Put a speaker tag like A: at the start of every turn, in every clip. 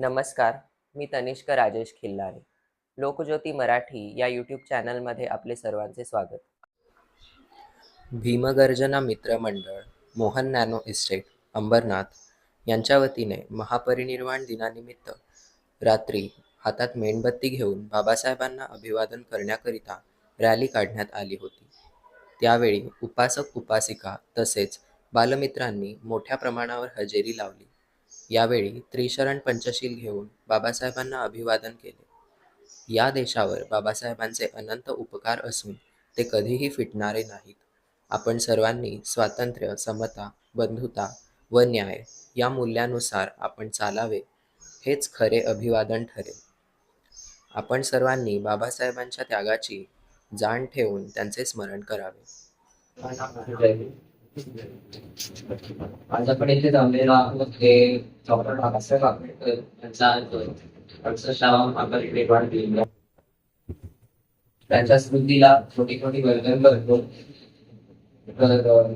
A: नमस्कार मी तनिष्क राजेश खिल्लारे. लोकज्योती मराठी या यूट्यूब चॅनलमध्ये आपले सर्वांचे स्वागत. भीमगर्जना मित्र मंडळ मोहन नॅनो इस्टेट अंबरनाथ यांच्या वतीने महापरिनिर्वाण दिनानिमित्त रात्री हातात मेणबत्ती घेऊन बाबासाहेबांना अभिवादन करण्याकरिता रॅली काढण्यात आली होती. त्यावेळी उपासक उपासिका तसेच बालमित्रांनी मोठ्या प्रमाणावर हजेरी लावली. यावेळी त्रिशरण पंचशील घेऊन बाबासाहेबांना अभिवादन केले. या देशावर बाबासाहेबांचे अनंत उपकार असून ते कधीही फिटणारे नाहीत. आपण सर्वांनी स्वातंत्र्य समता बंधुता व न्याय या मूल्यानुसार आपण चालावे हेच खरे अभिवादन ठरेल. आपण सर्वांनी बाबासाहेबांच्या त्यागाची जाण ठेवून त्यांचे स्मरण करावे.
B: माझ्याकडे इथे जमलेला आहोत हे म्हणजे डॉक्टर बाबासाहेब आंबेडकर यांचा अडसष्टावा महापरिनिर्वाण दिन त्यांच्या स्मृतीला छोटी छोटी वर्धन करतो. तर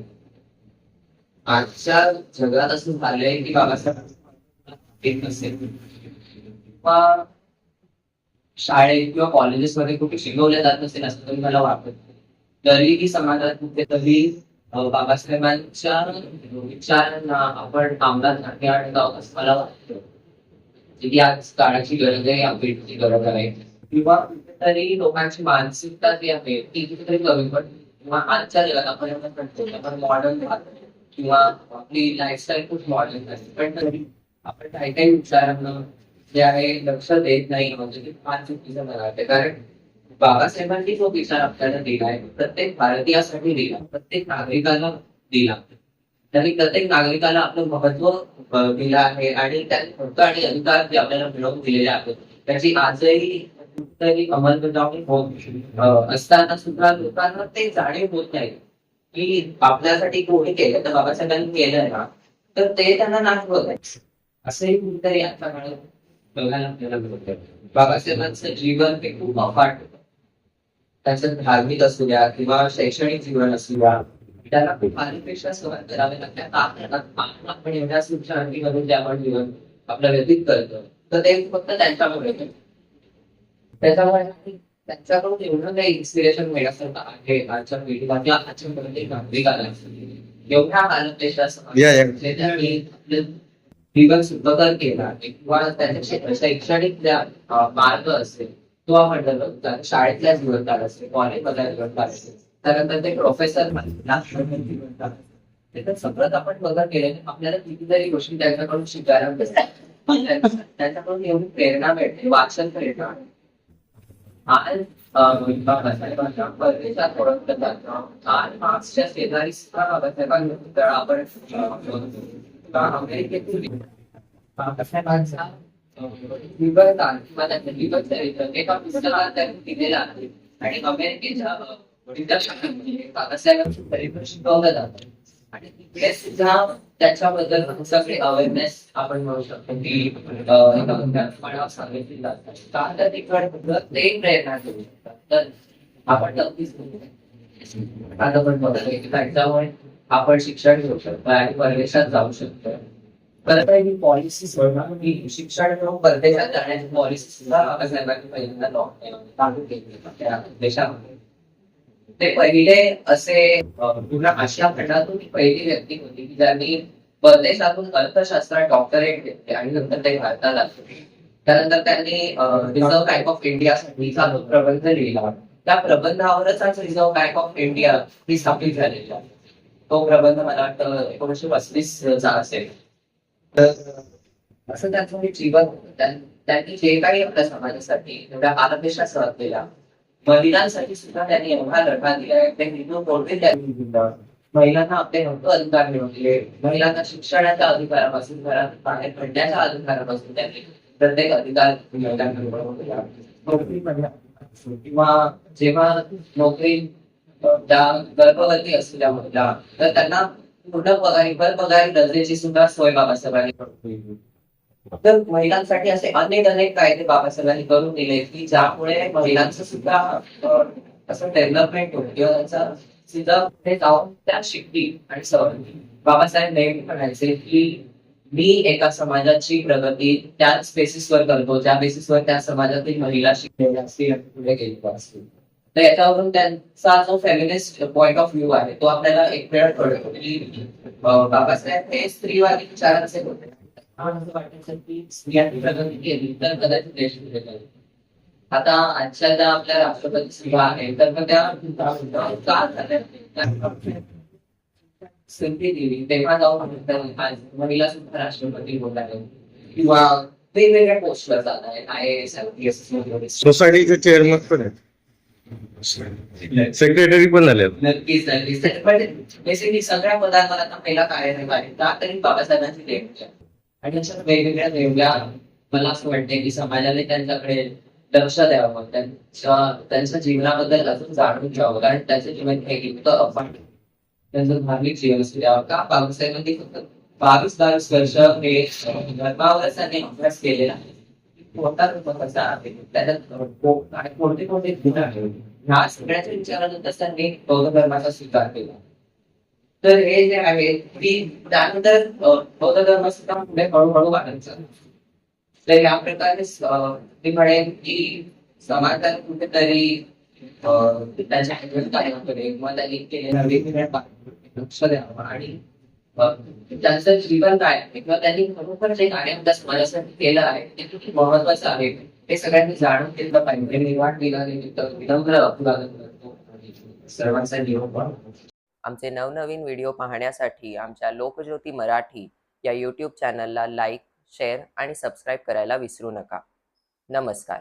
B: आजच्या जगात असं झालंय की बाबासाहेब येत नसेल किंवा शाळेत किंवा कॉलेजेसमध्ये कुठे शिकवल्या जात नसेल असं तरी मला वाटत. तरीही समाजात कुठेतरी अं, बाबासाहेबांच्या विचारांना आपण अंमलात आणण्यात आहोत असं मला वाटतं. जी आज काळाची गरज आहे या पिढीची गरज आहे. किंवा कुठेतरी लोकांची मानसिकता जी आहे ती कुठेतरी कमी पडते. किंवा आजच्या जगात आपण एवढं म्हणतो आपण मॉडर्न किंवा आपली लाईफस्टाईल खूप मॉडर्न आहे. पण तरी आपण काही काही विचारांना जे आहे लक्ष देत नाही म्हणजे की फार चुकीचं मला वाटतं. कारण बाबासाहेबांनी जो विचार आपल्याला दिलाय प्रत्येक भारतीयासाठी दिला प्रत्येक नागरिकाला दिला. त्यांनी प्रत्येक नागरिकाला आपलं महत्त्व दिलं आहे आणि त्यांनी हक्क आणि अधिकार जे आपल्याला मिळवून दिलेले आहेत त्याची आजही तरी अंमलबजावणी होत असताना सुद्धा लोकांना ते जाणीव होत नाही की आपल्यासाठी कोणी केलं तर बाबासाहेबांनी केलं ना तर ते त्यांना नाही होत आहे असंही कुठेतरी आता काळात बघायला आपल्याला मिळत बाबासाहेबांचं जीवन हे खूप अफाट होतं. त्याचं धार्मिक असू द्या किंवा शैक्षणिक जीवन असू द्या त्याला खूप आधीपेक्षा सुरुवात करावी लागते. का कारण आपण एवढ्या सुख शांतीमध्ये जे आपण जीवन आपलं व्यतीत करतो तर ते फक्त त्यांच्यामुळे. त्याच्यामुळे त्यांच्याकडून एवढं काही इन्स्पिरेशन मिळण्यासारखं आहे. आजच्या पिढीला किंवा आजच्या प्रत्येक नागरिकाला एवढ्या आपलं जीवन सुखकर केला किंवा त्यांच्या शैक्षणिक ज्या मार्ग असेल किंवा म्हटलं तर शाळेतल्या जीवनकाळ असेल कॉलेजमधल्या जीवनकाळ असेल त्यानंतर ते प्रोफेसर जीवनकाळ सगळं आपण बघा गेले आपल्याला कितीतरी गोष्टी त्यांच्याकडून शिकायला मिळतात. त्यांच्याकडून एवढी प्रेरणा मिळते वाचन प्रेरणा. आज परदेशात मार्क्सच्या शेजारी सुद्धा पुतळा आपण अमेरिकेतील बाबासाहेबांचा अं, किंवा त्यांचं एका त्यांनी दिलेलं आहे आणि अमेरिकेच्या विद्याशाखांमध्ये बाबासाहेबांचं शिकवलं जातं आणि तिकडे सुद्धा त्याच्याबद्दल सगळे अवेअरनेस आपण म्हणू शकतो की एका सांगितली जातात का तर तिकडे ते प्रेरणा देऊ शकतात तर आपण नक्कीच आता पण आपण की त्याच्यामुळे आपण शिक्षण घेऊ शकतो आणि परदेशात जाऊ शकतो. खरं ही पॉलिसी शिक्षण घेऊन परदेशात जाण्याची पॉलिसी सुद्धा बाबासाहेबांनी पहिल्यांदा लागू केली. देशामध्ये ते पहिले असे पूर्ण आशिया खंडातून पहिली व्यक्ती होती की ज्यांनी परदेशातून अर्थशास्त्रात डॉक्टरेट घेतले आणि नंतर ते भारतात आले. त्यानंतर त्यांनी रिझर्व्ह बँक ऑफ इंडियासाठीचा जो प्रबंध लिहिला त्या प्रबंधावरच आज रिझर्व्ह बँक ऑफ इंडिया ही स्थापित झालेली आहे. तो प्रबंध मला वाटतं एकोणीशे पस्तीस चा असेल. असं त्यांचं हे जीवन होतं. त्यांनी जे काही आपल्या समाजासाठी एवढ्या कालपेक्षा सहन केला महिलांसाठी सुद्धा त्यांनी एवढा लढा दिला ते हिंदू मोर्चे त्यांनी दिलं महिलांना आपले हक्क अधिकार मिळवले महिलांना शिक्षणाच्या अधिकारापासून घरात बाहेर पडण्याच्या अधिकारापासून त्यांनी प्रत्येक अधिकार मिळवला. किंवा जेव्हा नोकरी त्या गर्भवती असलेल्या महिला तर त्यांना पूर्ण पगारी भर पगारी दर्जाची सुद्धा सोय बाबासाहेबांनी करून तर महिलांसाठी असे अनेक अनेक कायदे बाबासाहेबांनी करून दिले की ज्यामुळे महिलांचं सुद्धा असं डेव्हलपमेंट होईल. किंवा त्यांचा सुद्धा पुढे जाऊन त्या शिकतील आणि सहल बाबासाहेब नेहमी म्हणायचे की मी एका समाजाची प्रगती त्याच बेसिसवर करतो. ज्या बेसिसवर त्या समाजातील महिला शिकलेल्या असतील आणि पुढे गेलेल्या असतील. तर याच्यावरून त्यांचा जो फेमिनिस्ट पॉइंट ऑफ़ व्ह्यू आहे तो आपल्याला एक वेळ कळतो. बाबासाहेब हे स्त्रीवादी विचारांचे होते. आता आजच्या ज्या आपल्या राष्ट्रपती तर मग त्या दिली. तेव्हा जाऊन आज महिला सुद्धा राष्ट्रपती होत आहे किंवा वेगवेगळ्या पोस्टवर जात आहे I S I P S
C: सोसायटीचे चेअरमन पण आहेत. सेक्रेटरी पण झाले
B: नक्कीच नक्कीच. पण बेसिकली सगळ्या पदांवर आता पहिला कार्यक्रम आहे. त्या तरी बाबासाहेबांची देणगी आणि अशा वेगवेगळ्या देवल्या मला असं वाटते की समाजाने त्यांच्याकडे लक्ष द्यावं. त्यांच्या त्यांच्या जीवनाबद्दल अजून जाणून घ्यावं. कारण त्यांचं जीवन हे इतकं अफाट त्यांचं धार्मिक जीवन असू द्यावं का? बाबासाहेबांनी फक्त बावीस बावीस वर्ष हे अं, धर्मावरच त्यांनी अभ्यास केलेला आहे. कोणता धर्म कसा आहे? त्याच्यात कोणते कोणते गुण आहेत? ह्या सगळ्याच्या विचारानंतर त्यांनी बौद्ध धर्माचा स्वीकार केला. तर हे जे आहे ती त्यानंतर बौद्ध धर्म सुद्धा पुढे हळूहळू वाढायचा तर या प्रकारे मी म्हणेन की समाजात कुठेतरी त्याच्या आयुष्यात कार्याकडे किंवा त्यांनी केलेल्या वेगवेगळ्या कार्याकडे लक्ष द्यावं आणि त्यांचं जीवन काय आहे? किंवा त्यांनी खरोखर जे कार्य आपल्या समाजासाठी केलं आहे ते किती महत्वाचं आहे? हे सगळ्यांनी जाणून घेतलं पाहिजे. निर्वाण दिला विनम्र अभिवादन करतो. सर्वांचा निरोप
A: आमचे नवनवीन व्हिडिओ पाहण्यासाठी आमच्या लोकज्योती मराठी या यूट्यूब चॅनलला लाईक शेअर आणि सबस्क्राईब करायला विसरू नका. नमस्कार.